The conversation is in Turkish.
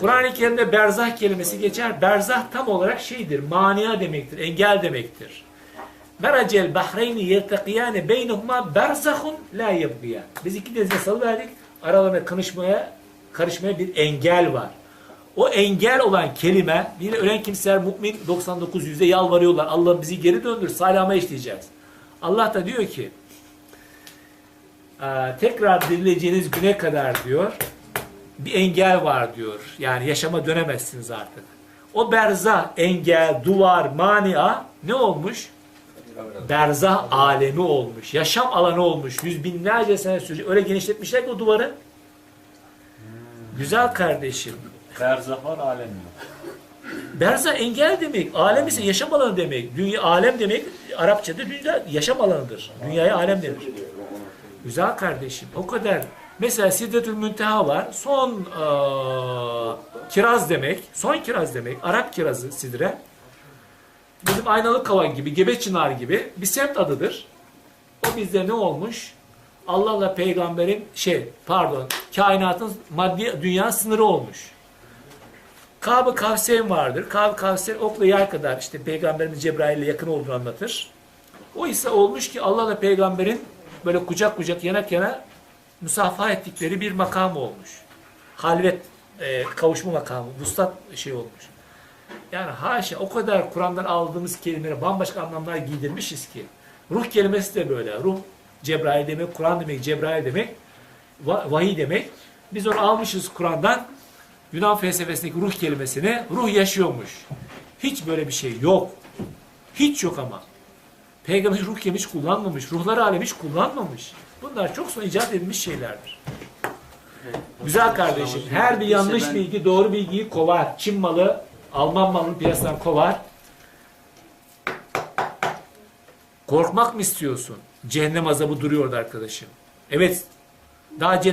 Kur'an-ı Kerim'de berzah kelimesi geçer. Berzah tam olarak şeydir, mania demektir, engel demektir. Meracel bahreyni yeltekiyane beynehuma berzahun la yebgiyan. Biz iki denize salıverdik. Aralarına karışmaya, karışmaya bir engel var. O engel olan kelime, bir ölen kimseler mümin 99 yüzde yalvarıyorlar. Allah bizi geri döndür, salama işleyeceğiz. Allah da diyor ki, "Aa, tekrar dirileceğiniz güne kadar diyor, bir engel var diyor. Yani yaşama dönemezsiniz artık. O berzah, engel, duvar, mania ne olmuş? Berzah alemi olmuş. Yaşam alanı olmuş. Yüz binlerce sene sürecek. Öyle genişletmişler ki o duvarı. Güzel kardeşim. Berzah var alem yok. Berzah engel demek. Alem ise yaşam alanı demek. Dünya alem demek Arapçada dünya yaşam alanıdır. Dünyaya alem denir. Güzel kardeşim. O kadar. Mesela Sidretül Münteha var. Son eee, kiraz demek. Son kiraz demek. Arap kirazı sidre. Bizim aynalı kavan gibi, gebe çınar gibi bir semt adıdır. O bizde ne olmuş? Allah'la peygamberin şey pardon kainatın maddi dünya sınırı olmuş. Kab-ı vardır. Kab-ı Kavseyn okla yay kadar işte Peygamberimiz Cebrail yakın olduğunu anlatır. O ise olmuş ki Allah'la peygamberin böyle kucak kucak yanak yana musafaha ettikleri bir makam olmuş. Halvet e, kavuşma makamı, vuslat şey olmuş. Yani haşa o kadar Kur'an'dan aldığımız kelimelere bambaşka anlamlar giydirmişiz ki. Ruh kelimesi de böyle. Ruh Cebrail demek, Kur'an demek, Cebrail demek, va- vahiy demek. Biz onu almışız Kur'an'dan. Yunan felsefesindeki ruh kelimesini ruh yaşıyormuş. Hiç böyle bir şey yok. Hiç yok ama. Peygamber ruh kemiş kullanmamış. Ruhlar alemi hiç kullanmamış. Bunlar çok sonra icat edilmiş şeylerdir. Güzel kardeşim. Her bir yanlış ben- bilgi doğru bilgiyi kovar. Çin malı, Alman malını piyasadan kovar. Korkmak mı istiyorsun? Cehennem azabı duruyordu arkadaşım. Evet. Daha cennet